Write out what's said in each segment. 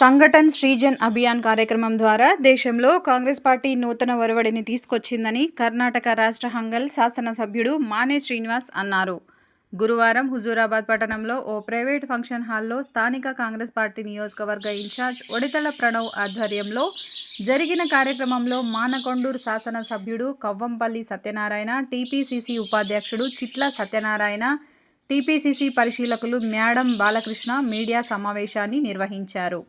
సంఘటన్ శ్రీజన్ అభియాన్ కార్యక్రమం ద్వారా దేశంలో కాంగ్రెస్ పార్టీ నూతన ఒరవడిని తీసుకొచ్చిందని కర్ణాటక రాష్ట్ర హంగల్ శాసనసభ్యుడు మానే శ్రీనివాస్ అన్నారు. గురువారం హుజూరాబాద్ పట్టణంలో ఓ ప్రైవేట్ ఫంక్షన్ హాల్లో స్థానిక కాంగ్రెస్ పార్టీ నియోజకవర్గ ఇన్ఛార్జ్ ఒడితల ప్రణవ్ ఆధ్వర్యంలో జరిగిన కార్యక్రమంలో మానకొండూరు శాసనసభ్యుడు కవ్వంపల్లి సత్యనారాయణ టీపీసీసీ ఉపాధ్యక్షుడు చిట్ల సత్యనారాయణ టీపీసీసీ పరిశీలకులు మ్యాడం బాలకృష్ణ మీడియా సమావేశాన్ని నిర్వహించారు.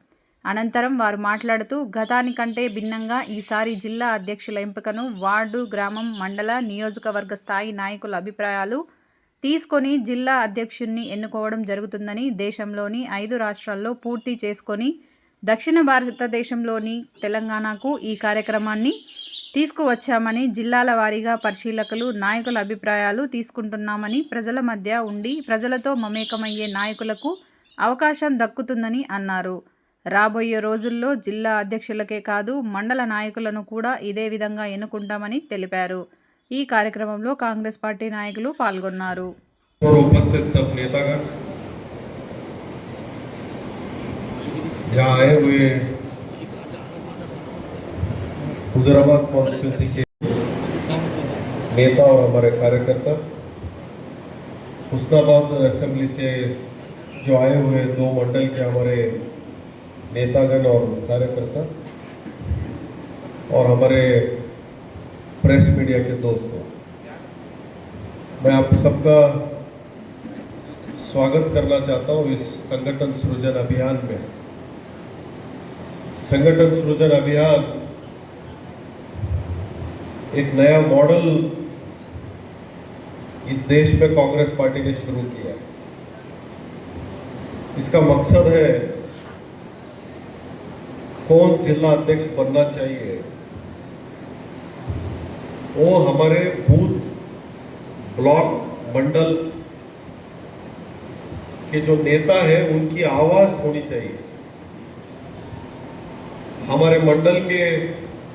అనంతరం వారు మాట్లాడుతూ గతానికంటే భిన్నంగా ఈసారి జిల్లా అధ్యక్షుల ఎంపికను వార్డు గ్రామం మండల నియోజకవర్గ స్థాయి నాయకుల అభిప్రాయాలు తీసుకొని జిల్లా అధ్యక్షుణ్ణి ఎన్నుకోవడం జరుగుతుందని దేశంలోని ఐదు రాష్ట్రాల్లో పూర్తి చేసుకొని దక్షిణ భారతదేశంలోని తెలంగాణకు ఈ కార్యక్రమాన్ని తీసుకువచ్చామని జిల్లాల వారీగా పరిశీలకులు నాయకుల అభిప్రాయాలు తీసుకుంటున్నామని ప్రజల మధ్య ఉండి ప్రజలతో మమేకమయ్యే నాయకులకు అవకాశం దక్కుతుందని అన్నారు. రాబోయే రోజుల్లో జిల్లా అధ్యక్షులకే కాదు మండల నాయకులను కూడా ఇదే విధంగా ఎన్నుకుంటామని తెలిపారు ఈ కార్యక్రమంలో కాంగ్రెస్ పార్టీ నాయకులు పాల్గొన్నారు और उपस्थित सब नेतागण यहाँ आए हुए हुजराबाद कॉन्स्टिट्यूंसी के नेता और हमारे कार्यकर्ता हुस्नाबाद असेंबली से जो आए हुए दो मंडल के हमारे नेतागण और कार्यकर्ता और हमारे प्रेस मीडिया के दोस्तों मैं आप सबका स्वागत करना चाहता हूँ इस संगठन सृजन अभियान में। संगठन सृजन अभियान एक नया मॉडल इस देश में कांग्रेस पार्टी ने शुरू किया इसका मकसद है कौन जिला अध्यक्ष बनना चाहिए? वो हमारे बूथ ब्लॉक मंडल के जो नेता है, उनकी आवाज़ होनी चाहिए। हमारे मंडल के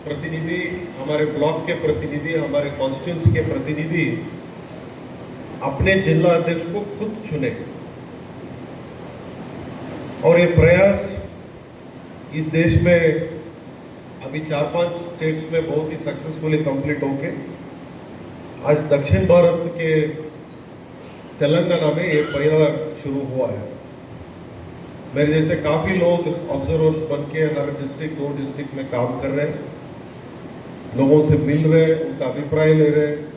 प्रतिनिधि, हमारे ब्लॉक के प्रतिनिधि, हमारे कॉन्स्टिट्यूंसी के प्रतिनिधि अपने जिला अध्यक्ष को खुद चुने। और ये प्रयास इस देश में अभी चार पाँच स्टेट्स में बहुत ही सक्सेसफुली कंप्लीट होके, आज दक्षिण भारत के तेलंगाना में ये पहला शुरू हुआ है। मेरे जैसे काफ़ी लोग ऑब्जर्वर्स बन के हर डिस्ट्रिक्ट दो डिस्ट्रिक्ट में काम कर रहे हैं। लोगों से मिल रहे हैं, उनका अभिप्राय ले रहे हैं,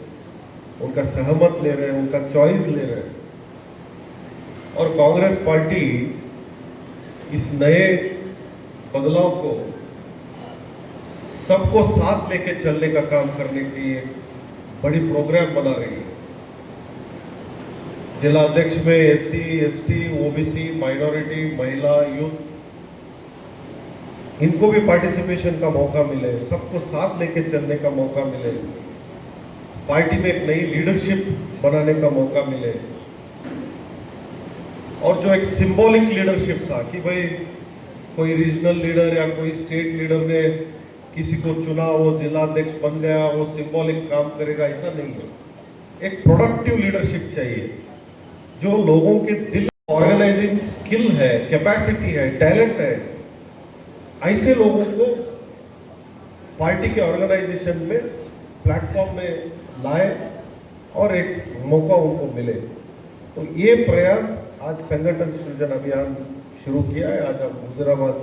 उनका सहमत ले रहे हैं, उनका चॉइस ले रहे हैं। और कांग्रेस पार्टी इस नए बदलाव को सबको साथ लेके चलने का काम करने की एक बड़ी प्रोग्राम बना रही है। जिला अध्यक्ष में S C S T OBC minority महिला यूथ इनको भी पार्टिसिपेशन का मौका मिले, सबको साथ लेके चलने का मौका मिले, पार्टी में एक नई लीडरशिप बनाने का मौका मिले। और जो एक सिंबॉलिक लीडरशिप था कि भाई कोई रीजनल लीडर या कोई स्टेट लीडर ने किसी को चुना, वो जिला अध्यक्ष बन गया, वो सिंबॉलिक काम करेगा, ऐसा नहीं है। एक प्रोडक्टिव लीडरशिप चाहिए, जो लोगों के दिल ऑर्गेनाइजिंग स्किल है कैपेसिटी है टैलेंट है, ऐसे लोगों को पार्टी के ऑर्गेनाइजेशन में प्लेटफॉर्म में लाए और एक मौका उनको मिले। तो ये प्रयास आज संगठन सृजन अभियान शुरू किया है। आज आप हुजराबाद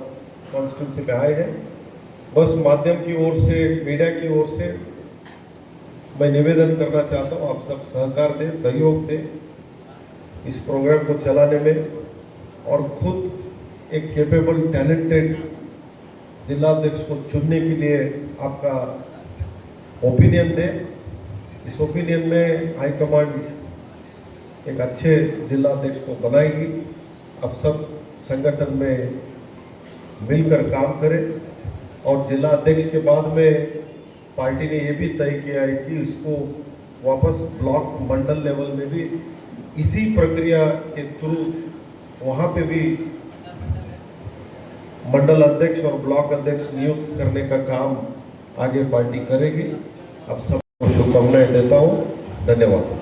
कॉन्स्टिट्यूंसी में आए हैं। बस माध्यम की ओर से, मीडिया की ओर से मैं निवेदन करना चाहता हूँ, आप सब सहकार दें, सहयोग दें इस प्रोग्राम को चलाने में और खुद एक कैपेबल टैलेंटेड जिला अध्यक्ष को चुनने के लिए आपका ओपिनियन दें। इस ओपिनियन में हाईकमांड एक अच्छे जिला अध्यक्ष को बनाएगी। अब सब संगठन में मिलकर काम करें और जिला अध्यक्ष के बाद में पार्टी ने ये भी तय किया है कि इसको वापस ब्लॉक मंडल लेवल में भी इसी प्रक्रिया के थ्रू वहाँ पे भी मंडल अध्यक्ष और ब्लॉक अध्यक्ष नियुक्त करने का काम आगे पार्टी करेगी। अब सबको शुभकामनाएँ देता हूँ। धन्यवाद।